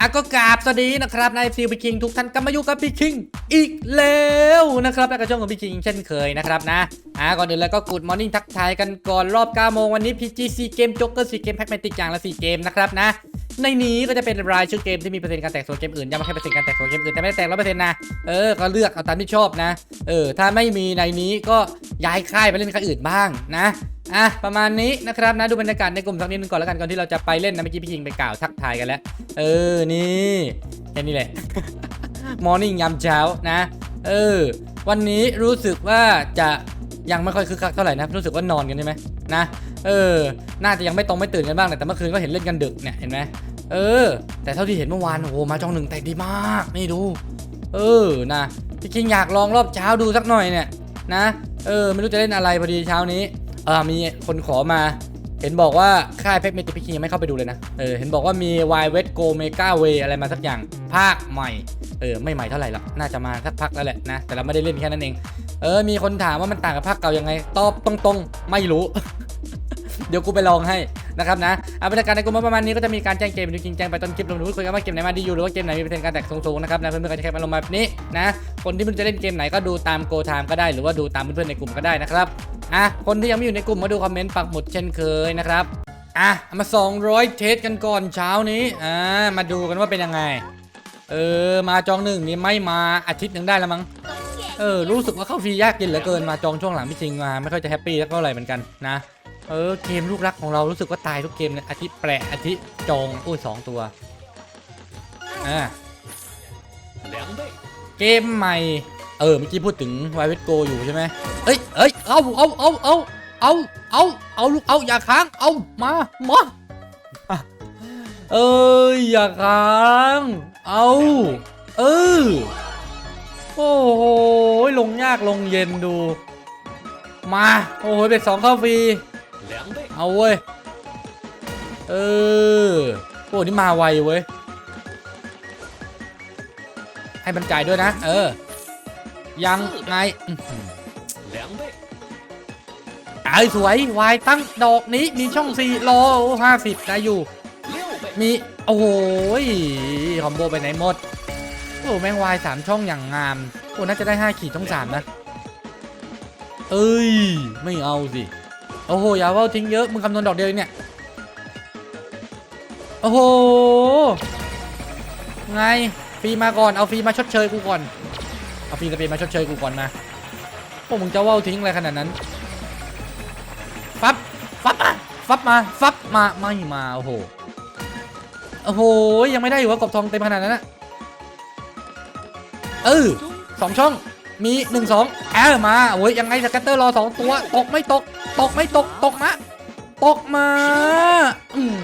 อะก็กราบสวัสดีนะครับนายฟิลพี่คิงทุกท่านก็มาอยู่กับพี่คิงอีกแล้วนะครับและกระช่องของพี่คิงเช่นเคยนะครับนะอะก่อนอื่นแล้วก็กูดมอร์นิ่งทักทายกันก่อนรอบ9โมงวันนี้ PGC เกมจ็อกเกอร์4เกมแพ็กแมนติกอย่างละ4เกมนะครับนะ ในนี้ก็จะเป็นรายชื่อเกมที่มีเปอร์เซ็นต์การแตกโซนเกมอื่นยังไม่ใช่เปอร์เซ็นต์การแตกโซนเกมอื่นแต่ไม่ได้แตกร้อยเปอร์เซ็นต์นะเออก็เลือกเอาตามที่ชอบนะเออถ้าไม่มีในนี้ก็ย้ายค่ายไปเล่นค่ายอื่นบ้างนะอะประมาณนี้นะครับนะดูบรรยากาศในกลุ่มสักนิดนึงก่อนแล้วกันก่อนที่เราจะไปเล่นนะเมื่อกี้พี่ยิงไปกล่าวทักทายกันแล้ว เออนี่แค่นี้แหละมอร์นิ่งยามเช้านะ เออ วันนี้รู้สึกว่าจะ ยังไม่ค่อยคึกคักเท่าไหร่นะรู้สึกว่านอนกันใช่ไหมนะเออ น่าจะยังไม่ตรงไม่ตื่นกันบ้างแต่เมื่อคืนก็เห็นเล่นกันดึกเนี่ยเห็นไหมเออ แต่เท่าที่เห็นเมื่อวานโอ้โหมาจองหนึ่งแต่ดีมากนี่ดู เออนะพี่คิงอยากลองรอบเช้าดูสักหน่อยเนี่ยนะเออไม่รู้จะเล่นอะไรพอดีเช้านี้เออมีคนขอมาเห็นบอกว่าค่ายเพชรเมติพิคิงยังไม่เข้าไปดูเลยนะ เออ เห็นบอกว่ามี Y w e t Go Mega Way อะไรมาสักอย่าง ภาคใหม่ เออไม่ใหม่เท่าไหร่หรอกน่าจะมาสักพักแล้วแหละนะแต่เราไม่ได้เล่นแค่นั้นเองเออมีคนถามว่ามันต่างกับภาคเก่ายังไงตอบตรงๆ ไม่รู้ เดี๋ยวกูไปลองให้นะครับนะเอาบรรยากาศในกลุ่มประมาณนี้ก็จะมีการแจ้งเกมจริงๆแจ้งไปต้นคลิปลงดูคุยกันว่าเกมไหนมาดีอยู่หรือว่าเกมไหนมีเปอร์เซ็นต์การแตกสูงๆนะครับนะเพื่อนๆก็จะแคปอารมณ์แบบนี้นะคนที่มันจะเล่นเกมไหนก็ดูตามโกไทม์ก็ได้ หรือว่าดูตามเพื่อนๆในกลุ่มก็ได้นะครับอะคนที่ยังไม่อยู่ในกลุ่มมาดูคอมเมนต์ปักหมุดเช่นเคยนะครับอะมา 200 เทสกันก่อนเช้านี้อ่ามาดูกันว่าเป็นยังไง เออมาจองหนึ่งนี่ไม่มาอาทิตย์หนึ่งได้แล้วมั้งเออรู้สึกว่าเข้าฟรียากเย็นเหลือเกินมาจองช่วงหลังพี่จริงมาไม่ค่อยจะแฮปปี้เท่าไหร่เหมือนกันนะเออเกมลูกรักของเรารู้สึกว่าตายทุกเกมเลยอาทิตย์แปะอาทิตย์จองอุ้ยสองตัวอ่าเกมใหม่เออเมื่อกี้พูดถึงไวเวทโกอยู่ใช่ไหมเอ้ยเอ้ยเอาเอาเอาเอาเอาเอาเอาลูกเอาอย่าค้างเอามามาเอ้ยอย่าค้าง เอา เออ โอ้โห ลงยากลงเย็นดู มา โอ้โหเบ็ดสองเข้าฟรี เอาเว้ย เออ โอ้นี่มาไวเว้ย ให้มันจ่ายด้วยนะ เออ ยังไงไอ้สวย วายตั้งดอกนี้มีช่องสี่รอห้าสิบได้อยู่ มี โอ้โหยคอมโบไปไหนหมด โอ้แมงวายสามช่องอย่างงาม โอ้น่าจะได้ห้าขีดช่องสามนะ เอ้ย ไม่เอาสิ โอ้โห อย่าว่าทิ้งเยอะ มึงคำนวณดอกเดียวเนี่ย โอ้โห ไง ฟรีมาก่อน เอาฟรีมาชดเชยกูก่อน เอาฟรีสเปนมาชดเชยกูก่อนนะพวกมึงจะว่าวทิ้งอะไรขนาดนั้น ฟับ ฟับมา ฟับมา ฟับมา ไม่มา โอ้โห โอ้โหยังไม่ได้อยู่ว่ากบทองเต็มขนาดนั้นนะเออสองช่องมีหนึ่งสองแอลมาโอ้ยยังไงสแกตเตอร์รอสองตัวตกไม่ตก ตกไม่ตกตกมาตกมาอืม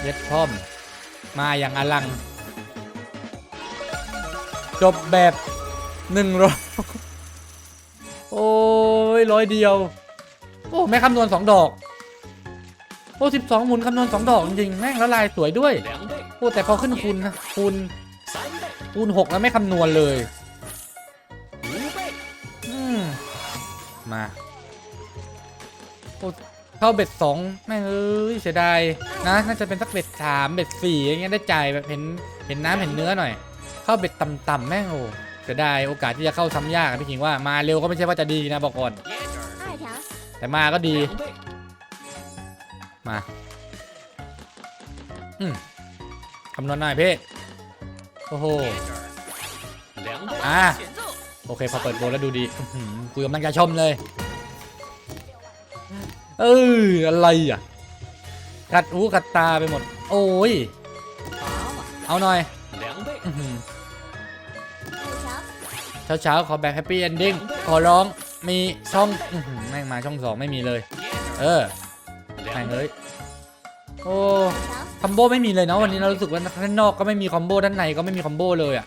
เย็ดพร้อม มาอย่างอลัง จบแบบหนึ่งร้อยโอ้ยร้อยเดียว โอ้แม่คำนวณสองดอก โอ้สิบสองหมุนคำนวณสองดอกจริงแม่งละลายสวยด้วยโอ้แต่พอขึ้นคูณนะคูณคูณหกแล้วไม่คำนวณเลยมมาโอ้เข้าเบ็ดสองแม่งเอ้ยเสียดายนะน่าจะเป็นสักเบ็ดสามเบ็ดสี่อย่างเงี้ยได้ใจแบบเห็นเห็นน้ำเห็นเนื้อหน่อย เข้าเบ็ดต่ำๆแม่งโอ้เสียดายโอกาสที่จะเข้าซ้ำยากพี่คิงว่ามาเร็วก็ไม่ใช่ว่าจะดีนะบอกก่อน，แต่มาก็ดี มา อืมคำนวณหน่อยพี่ โอ้โห อะโอเค พอเปิดโบแล้วดูดีอื้อหือกูกำลังจะชมเลย เอออะไรอะกัดหูกัดตาไปหมด โอ้ย เอาหน่อย，เช้าเช้าๆขอแบบแฮปปี้เอนดิ้งขอร้องมีช่องแม่งมาช่องสองไม่มีเลย เออ แทงเลยโอ้คอมโบไม่มีเลยเนาะวันนี้เรารู้สึกว่าด้านนอกก็ไม่มีคอมโบด้านในก็ไม่มีคอมโบเลยอะ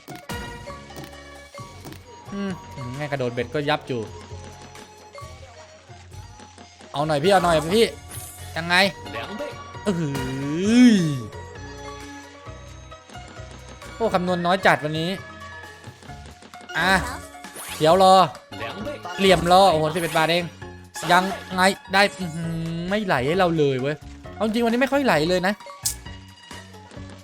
อืมง่ายกระโดดเบ็ดก็ยับอยู่เอาหน่อยพี่เอาหน่อยพี่ยังไงเออโอ้คำนวณน้อยจัดวันนี้อะเดี๋ยวรอเหลี่ยมรอโอ้โหสิบเอ็ดบาทเองยังไงได้อื ไม่ไหลให้เราเลยเว้ย เอาจริงวันนี้ไม่ค่อยไหลเลยนะ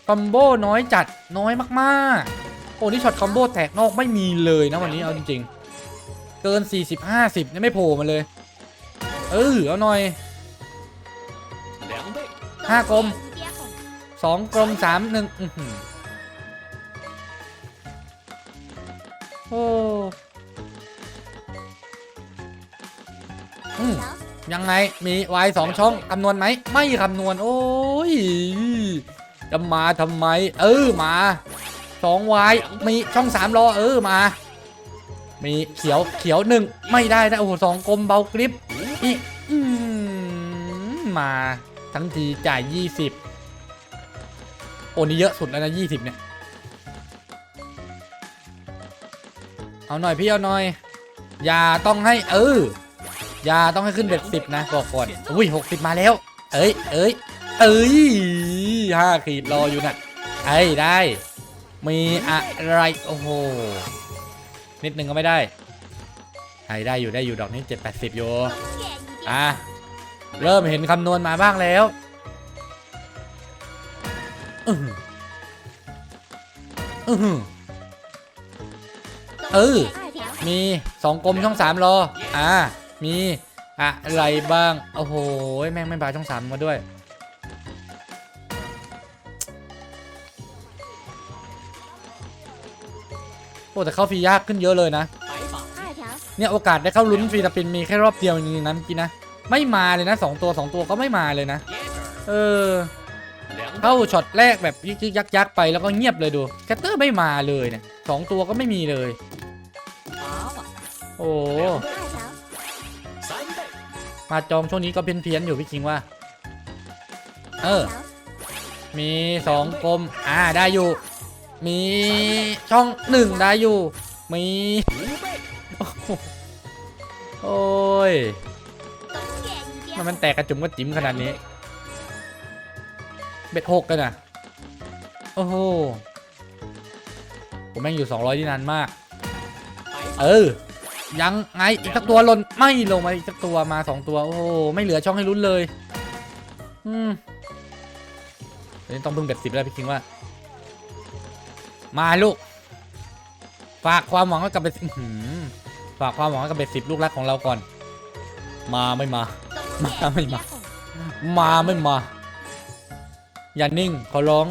คอมโบน้อยจัดน้อยมากๆ โอ้นี่ช็อตคอมโบแตกนอกไม่มีเลยนะวันนี้เอาจริง ๆ เกิน 40 50เนี่ยไม่โผล่มาเลย เออเอาหน่อย两倍，ห้ากลมสองกลมสามหนึ่งอื้อหือโอ้ ยังไงมีวายสองช่องคำนวณไหมไม่คำนวณโอ้ยจะมาทำไม เออมาสองวายมีช่องสามรอเออมา มีเขียวเขียวหนึ่งไม่ได้นะโอ้โหสองกลมเบากริปอีกมาทั้งทีจ่ายยี่สิบโอ้นี่เยอะสุดแล้วนะยี่สิบเนี่ยเอาหน่อยพี่เอาหน่อย อย่าต้องให้เออ ยาต้องให้ขึ้นเบ็ดสิบนะบอกก่อนอุ้ยหกสิบมาแล้ว เอ้ยเอ้ยเอ้ยห้าขีดรออยู่น่ะไอ้ยได้ มีอะไรโอ้โหนิดนึงก็ไม่ได้ไอ้ได้อยู่ได้อยู่ดอกนี้เจ็ดแปดสิบอยู่อะเริ่มเห็นคำนวณมาบ้างแล้วอืออือเออมีสองกลมช่องสามรอ อ่า มีอะไรบ้าง โอ้โห แม่งไม่บาช่องสามมาด้วย โอ้แต่เข้าฟรียากขึ้นเยอะเลยนะ เนี่ยโอกาสได้เข้าลุ้นฟรีตะปินมีแค่รอบเดียวจริงๆนะเกินนะ ไม่มาเลยนะสองตัวสองตัวก็ไม่มาเลยนะ เออ เข้าช็อตแรกแบบยึกยักยักไปแล้วก็เงียบเลยดู แคตเตอร์ไม่มาเลยเนี่ยสองตัวก็ไม่มีเลย โอ้ มาจองช่วงนี้ก็เพี้ยนๆอยู่พี่คิงว่า เออ มีสองกลมอ่าได้อยู่ มีช่องหนึ่งได้อยู่ มี五倍，โอ้ยมันมันแตกกระจุมกระจิ๋มขนาดนี้ เบ็ดหกกันอะโอ้โหผมแม่งอยู่ 200ที่นานมาก เออ ยังไงอีกสักตัวหล่นไม่ลงมาอีกสักตัวมาสองตัว โอ้โหไม่เหลือช่องให้ลุ้นเลย อืมเดี๋ยวนี้ต้องพึ่งเบ็ดสิบแล้วพี่คิงว่า มาลูก ฝากความหวังไว้กับเบ็ดอื้อหือฝากความหวังไว้กับเบ็ดสิบลูกรักของเราก่อน มาไม่มา มาไม่มา มาไม่มา อย่านิ่งขอร้อง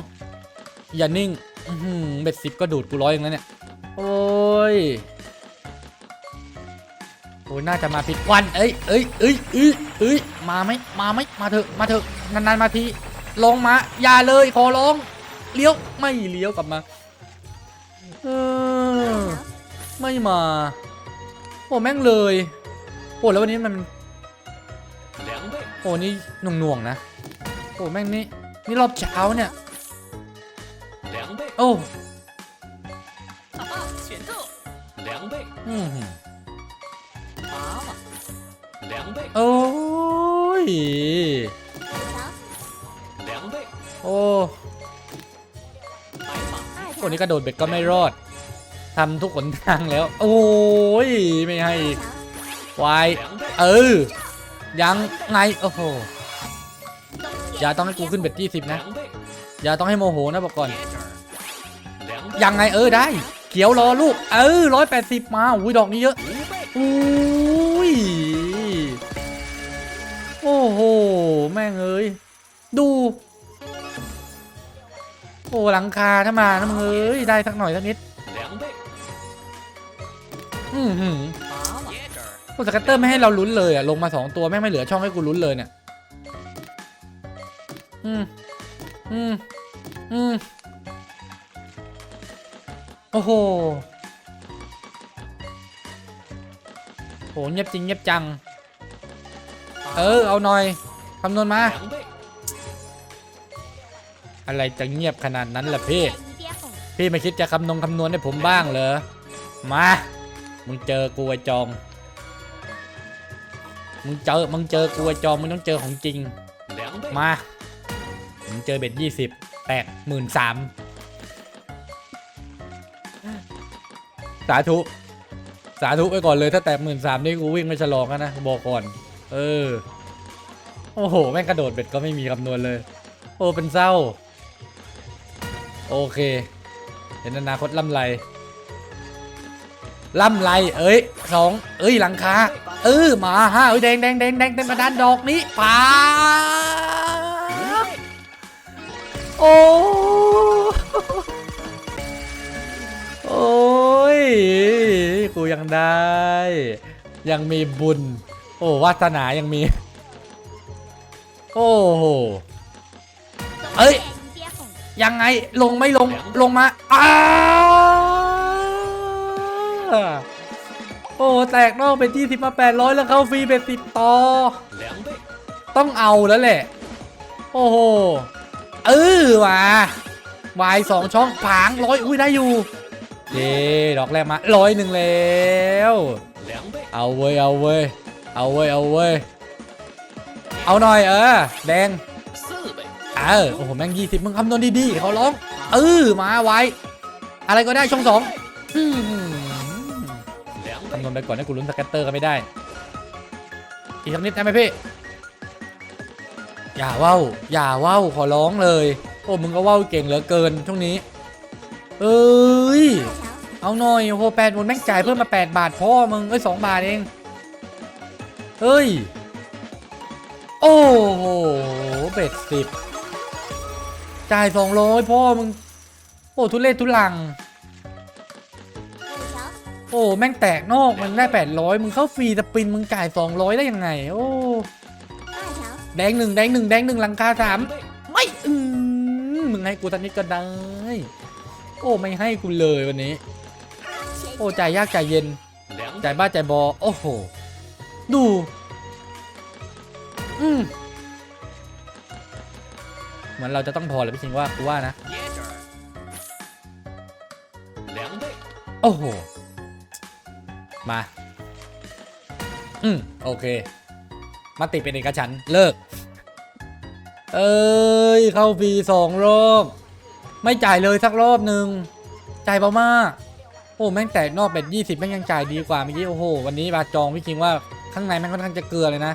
อย่านิ่งอื้อหือเบ็ดสิบก็ดูดกูร้อยอย่างนั้นเนี่ย โอ้ย โอ้น่าจะมาผิดวัน เอ้ยเอ้ยเอ้ยเอ้ยเอ้ยมาไหมมาไหมมาเถอะ มาเถอะ นานๆมาที ลงมา อย่าเลย ขอร้อง เลี้ยว ไม่เลี้ยวกลับมา เออ ไม่มา โอ้แม่งเลย โอ้แล้ววันนี้มัน โอ้นี่หน่วงหน่วงนะ โอ้แม่งนี่ นี่รอบเช้าเนี่ย โอ้ 哈哈，选中，两倍， อือหือ 八马，两倍， โอ้ย 两倍， โอ้ 白马， คนนี้กระโดดเบ็ดก็ไม่รอด ทำทุกขนทางแล้ว โอ้ย ไม่ให้อีกวาย 两倍， เออ ยังไง โอ้โห อย่าต้องให้กูขึ้นเบ็ดยี่สิบนะ 两倍， อย่าต้องให้โมโหนะบอกก่อน 接着，两倍， ยังไงเออได้ เขียวรอลูก เออร้อยแปดสิบมา อุ้ยดอกนี้เยอะ 五倍， อุ้ แม่งเอ้ย ดู โอ้หลังคาถ้ามานะมึงเอ้ย ได้สักหน่อยสักนิด อืมหืมโอ้สกัตเตอร์ไม่ให้เราลุ้นเลยอะลงมาสองตัวแม่งไม่เหลือช่องให้กูลุ้นเลยเนี่ย อืมอืมอืมโอ้โหโหเงียบจริงเงียบจัง เออ เอาหน่อย คำนวณมา อะไรจะเงียบขนาดนั้นล่ะพี่ พี่ไม่คิดจะคำนงคำนวณให้ผมบ้างเหรอ มา มึงเจอกูไอจอง มึงเจอ มึงเจอกูไอจอง มึงต้องเจอของจริง มา มึงเจอเบ็ดยี่สิบแตกหมื่นสามสาธุ สาธุไปก่อนเลยถ้าแตกหมื่นสามนี่กูวิ่งไม่ฉลองนะบอกก่อน เออ โอ้โห แม่งกระโดดเบ็ดก็ไม่มีคำนวณเลย โอ้เป็นเศร้า โอเค เห็นอนาคตล่ำไรล่ำไร เอ้ยสองเอ้ยหลังคา เออมาฮะเอ้ยแดงแดงแดงแดงเต็มกระดานดอกนี้ปาโอ้โอ้ยกูยังได้ ยังมีบุญ โอ้วาสนายังมี โอ้โห เอ้ย ยังไงลงไม่ลงลงมาอ้าโอ้แตกนอกเป็นที่สิบมาแปดร้อยแล้วเข้าฟรีเป็นสิดต่อ ต้องเอาแล้วแหละ โอ้โห เออว่ะวายสองช่องผางร้อยอุ้ยได้อยู่เย้ดอกแรกมาร้อยหนึ่งแล้ว เอาเว้ยเอาเว้ยเอาเว้ยเอาเว้ย เอาหน่อยเออแดงเออโอ้โหแม่งยี่สิบมึงคำนวณดีๆเขาร้องเออมาไว้ อะไรก็ได้ช่องสองคำนวณไปก่อนให้กูลุ้นสแกตเตอร์ก็ไม่ได้ อีกสักนิดได้ไหมพี่ อย่าว่าวอย่าว่าวขอร้องเลย โอ้มึงก็ว่าวเก่งเหลือเกินช่วงนี้ เอ้ยเอาหน่อยโอ้โหแปดบนแม่งจ่ายเพิ่มมา 8 บาทพ่อมึงเอ้ยสองบาทเองเฮ้ย โอ้โหเบ็ดสิบจ่ายสองร้อยพ่อมึง โอ้ทุเรศทุลัง โอ้แม่งแตกนอกมึงได้800มึงเข้าฟรีสปินมึงจ่าย200ได้ยังไง โอ้แดงหนึ่งแดงหนึ่งแดงหนึ่งหลังคาสาม，ไม่อืมมึงให้กูตอนนี้ก็ได้ โอ้ไม่ให้กูเลยวันนี้ โอ้จ่ยากจ่เย็น两จ่บ้าจ่บอ โอ้โห ดู มเหมือนเราจะต้องพอแล้วพี่ชิงว่ากูว่านะ โอ้โห มา อืมโอเค มาติเป็นเอกฉันเลิก เอ้ย เข้าฟีสองรอบ ไม่จ่ายเลยสักรอบหนึ่งจ่ายเบามาก โอ้แม่งแตกนอกเป็ดยี่สิบแม่งยังจ่ายดีกว่าเมื่อกี้ โอ้โห วันนี้บาจองพี่คิงว่าข้างในแม่งค่อนข้างจะเกลือเลยนะ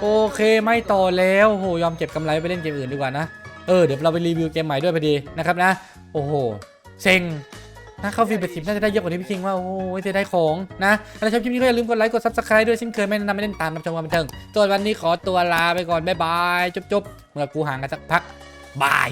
โอเคไม่ต่อแล้วโหยอมเก็บกำไรไปเล่นเกมอื่นดีกว่านะ เออเดี๋ยวเราไปรีวิวเกมใหม่ด้วยพอดีนะครับนะ โอ้โหเซ็งถ้าเข้าฟรีเป็นสิบน่าจะได้เยอะกว่าที่พี่คิงว่าโอ้ยจะได้ของนะถ้าชอบคลิปนี้ก็อย่าลืมกดไลค์กด subscribe ด้วยเช่นเคยไม่แนะนำไม่เล่นตามรับชมความบันเทิงตัววันนี้ขอตัวลาไปก่อนบ๊ายบายจบๆเมื่อกูห่างกันสักพักบาย